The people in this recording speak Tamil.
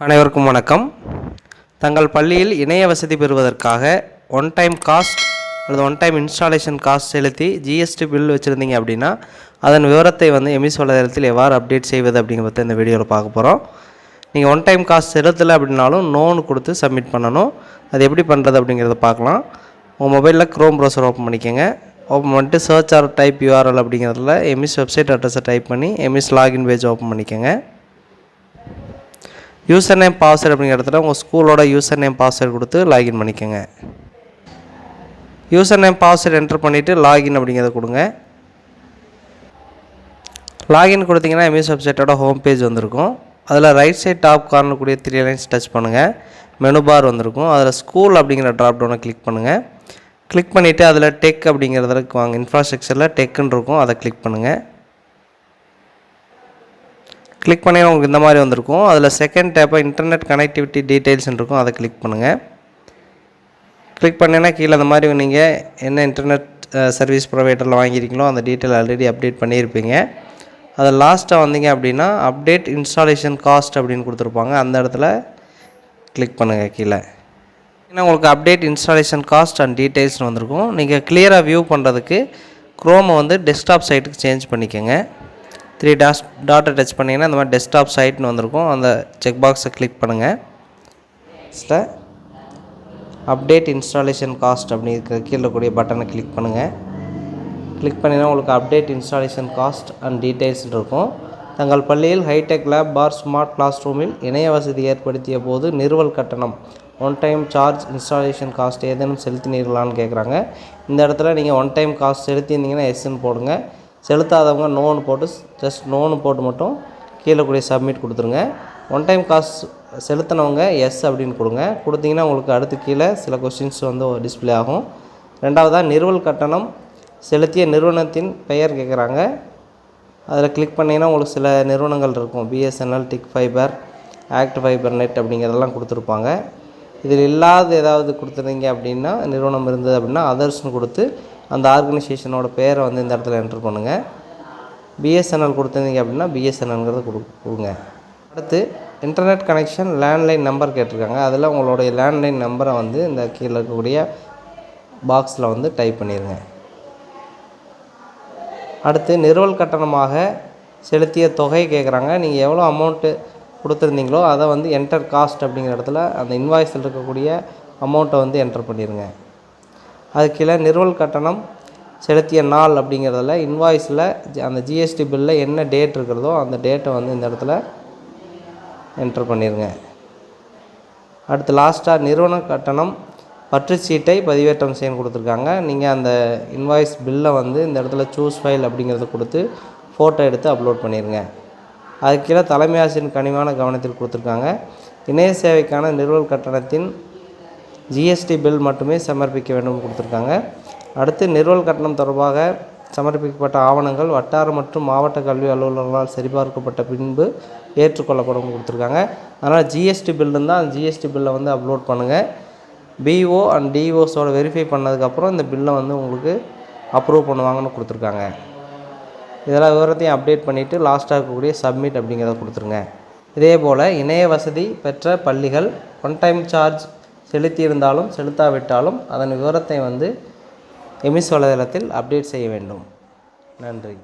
அனைவருக்கும் வணக்கம். தங்கள் பள்ளியில் இணைய வசதி பெறுவதற்காக ஒன் டைம் காஸ்ட் அல்லது ஒன் டைம் இன்ஸ்டாலேஷன் காஸ்ட் செலுத்தி ஜிஎஸ்டி பில் வச்சுருந்தீங்க அப்படின்னா அதன் விவரத்தை வந்து எமிஸ் வலைதளத்தில் எவ்வாறு அப்டேட் செய்வது அப்படிங்கிறத இந்த வீடியோவில் பார்க்க போகிறோம் நீங்கள் ஒன் டைம் காஸ்ட் செலுத்தலை அப்படின்னாலும் நோன் கொடுத்து சப்மிட் பண்ணணும். அது எப்படி பண்ணுறது அப்படிங்கிறத பார்க்கலாம். உங்கள் மொபைலில் க்ரோம் ப்ரௌசர் ஓப்பன் பண்ணிக்கோங்க. ஓப்பன் பண்ணிட்டு சர்ச் ஆர் டைப் யூஆர்எல் அப்படிங்கிறதுல எமிஸ் வெப்சைட் அட்ரஸை டைப் பண்ணி எமிஸ் லாகின் பேஜ் ஓப்பன் பண்ணிக்கோங்க. யூசர் நேம் பாஸ்வேர்டு அப்படிங்கிற இடத்துல உங்கள் ஸ்கூலோட யூசர் நேம் பாஸ்வேர்டு கொடுத்து லாகின் பண்ணிக்கோங்க. யூசர் நேம் பாஸ்வேர்டு என்டர் பண்ணிவிட்டு லாகின் அப்படிங்கிறத கொடுங்க. லாகின் கொடுத்தீங்கன்னா எம்எஸ் வெப்சைட்டோட ஹோம் பேஜ் வந்திருக்கும். அதில் ரைட் சைட் டாப் கார்னர் கூடிய த்ரீ லைன்ஸ் டச் பண்ணுங்கள் மெனு பார் வந்திருக்கும். அதில் ஸ்கூல் அப்படிங்கிற ட்ராப் டவுனை கிளிக் பண்ணுங்கள் கிளிக் பண்ணிவிட்டு அதில் டெக் அப்படிங்கிறதுக்கு வாங்க இன்ஃப்ராஸ்ட்ரக்சரில் டெக்குன்னு இருக்கும் அதை கிளிக் பண்ணுங்கள் கிளிக் பண்ணி உங்களுக்கு இந்த மாதிரி வந்திருக்கும். அதில் செகண்ட் டேப்பை இன்டர்நெட் கனெக்டிவிட்டி டீட்டெயில்ஸ் இருக்கும் அதை கிளிக் பண்ணுங்கள் கிளிக் பண்ணினா கீழே அந்த மாதிரி நீங்கள் என்ன இன்டர்நெட் சர்வீஸ் ப்ரொவைடரில் வாங்கியிருக்கீங்களோ அந்த டீட்டெயில் ஆல்ரெடி அப்டேட் பண்ணியிருப்பீங்க. அதை லாஸ்ட்டாக வந்தீங்க அப்படின்னா அப்டேட் இன்ஸ்டாலேஷன் காஸ்ட் அப்படின்னு கொடுத்துருப்பாங்க. அந்த இடத்துல கிளிக் பண்ணுங்கள் கீழே. ஏன்னா உங்களுக்கு அப்டேட் இன்ஸ்டாலேஷன் காஸ்ட் அண்ட் டீட்டெயில்ஸ்னு வந்திருக்கும். நீங்கள் கிளியராக வியூ பண்ணுறதுக்கு க்ரோமை வந்து டெஸ்க்டாப் சைட்டுக்கு சேஞ்ச் பண்ணிக்கோங்க. த்ரீ டாஸ் டாட்டை டச் பண்ணிங்கன்னா இந்த மாதிரி டெஸ்க்டாப் சைட்னு வந்திருக்கும். அந்த செக் பாக்ஸை கிளிக் பண்ணுங்கள் அப்டேட் இன்ஸ்டாலேஷன் காஸ்ட் அப்படிங்கிற கீழே கூடிய பட்டனை கிளிக் பண்ணுங்கள் கிளிக் பண்ணினா உங்களுக்கு update installation cost and details இருக்கும். தங்கள் பள்ளியில் hi-tech lab for smart class ரூமில் இணைய வசதி ஏற்படுத்திய போது நிறுவல் கட்டணம் one time charge installation cost ஏதேனும் செலுத்தினீர்களான்னு கேட்குறாங்க இந்த இடத்துல நீங்கள் ஒன் டைம் காஸ்ட் செலுத்தியிருந்தீங்கன்னா எஸ்ன்னு போடுங்க. செலுத்தாதவங்க நோன்னு போட்டு ஜஸ்ட் நோன்னு போட்டு மட்டும் கீழே கூடிய சப்மிட் கொடுத்துருங்க. ஒன் டைம் காசு செலுத்தினவங்க எஸ் அப்படின்னு கொடுங்க. கொடுத்தீங்கன்னா உங்களுக்கு அடுத்து கீழே சில கொஸ்டின்ஸ் வந்து டிஸ்பிளே ஆகும். ரெண்டாவதாக நிறுவல் கட்டணம் செலுத்திய நிறுவனத்தின் பெயர் கேட்குறாங்க. அதில் கிளிக் பண்ணிங்கன்னா உங்களுக்கு சில நிறுவனங்கள் இருக்கும். பிஎஸ்என்எல் டிக் ஃபைபர் ஆக்ட் ஃபைபர் நெட் அப்படிங்கிறதெல்லாம் கொடுத்துருப்பாங்க. இதில் இல்லாத ஏதாவது கொடுத்துருந்தீங்க அப்படின்னா நிறுவனம் இருந்தது அப்படின்னா அதர்ஸ்னு கொடுத்து அந்த ஆர்கனைசேஷனோட பேரை வந்து இந்த இடத்துல என்ட்ரு பண்ணுங்கள் பிஎஸ்என்எல் கொடுத்துருந்தீங்க அப்படின்னா பிஎஸ்என்எல்ங்கிறத கொடு கொடுங்க. அடுத்து இன்டர்நெட் கனெக்ஷன் லேண்ட்லைன் நம்பர் கேட்டிருக்காங்க. அதில் உங்களுடைய லேண்ட்லைன் நம்பரை வந்து இந்த கீழே இருக்கக்கூடிய பாக்ஸில் வந்து டைப் பண்ணிடுங்க அடுத்து நிறுவல் கட்டணமாக செலுத்திய தொகை கேட்குறாங்க நீங்கள் எவ்வளோ அமௌண்ட்டு கொடுத்துருந்தீங்களோ அதை வந்து என்டர் காஸ்ட் அப்படிங்கிற இடத்துல அந்த இன்வாய்ஸில் இருக்கக்கூடிய அமௌண்ட்டை வந்து என்டர் பண்ணிடுங்க அது கீழே நிறுவல் கட்டணம் செலுத்திய நாள் அப்படிங்கிறதுல இன்வாய்ஸில் அந்த ஜிஎஸ்டி பில்லில் என்ன டேட் இருக்கிறதோ அந்த டேட்டை வந்து இந்த இடத்துல என்டர் பண்ணிடுங்க அடுத்து லாஸ்ட்டாக நிறுவன கட்டணம் பற்று சீட்டை பதிவேற்றம் செய்ய கொடுத்துருக்காங்க. நீங்கள் அந்த இன்வாய்ஸ் பில்லை வந்து இந்த இடத்துல சூஸ் ஃபைல் அப்படிங்கிறத கொடுத்து ஃபோட்டோ எடுத்து அப்லோட் பண்ணிடுங்க அதுக்கு கீழே தலைமை ஆசிரியர் கனிவான கவனத்தில் கொடுத்துருக்காங்க. இணைய சேவைக்கான நிறுவல் கட்டணத்தின் ஜிஎஸ்டி பில் மட்டுமே சமர்ப்பிக்க வேண்டும் கொடுத்துருக்காங்க. அடுத்து நிறுவல் கட்டணம் தொடர்பாக சமர்ப்பிக்கப்பட்ட ஆவணங்கள் வட்டார மற்றும் மாவட்ட கல்வி அலுவலர்களால் சரிபார்க்கப்பட்ட பின்பு ஏற்றுக்கொள்ளப்படும் கொடுத்துருக்காங்க. அதனால் ஜிஎஸ்டி பில் இருந்தால் அந்த ஜிஎஸ்டி பில்லை வந்து அப்லோட் பண்ணுங்கள் பிஓ அண்ட் டிஓஸோட வெரிஃபை பண்ணதுக்கப்புறம் இந்த பில்லை வந்து உங்களுக்கு அப்ரூவ் பண்ணுவாங்கன்னு கொடுத்துருக்காங்க. இதெல்லாம் விவரத்தையும் அப்டேட் பண்ணிவிட்டு லாஸ்ட்டாக இருக்கக்கூடிய சப்மிட் அப்படிங்கிறத கொடுத்துருங்க. இதே போல் இணைய வசதி பெற்ற பள்ளிகள் ஒன் டைம் சார்ஜ் செலுத்தியிருந்தாலும் செலுத்தாவிட்டாலும் அதன் விவரத்தை வந்து எமிஸ் வலைதளத்தில் அப்டேட் செய்ய வேண்டும். நன்றி.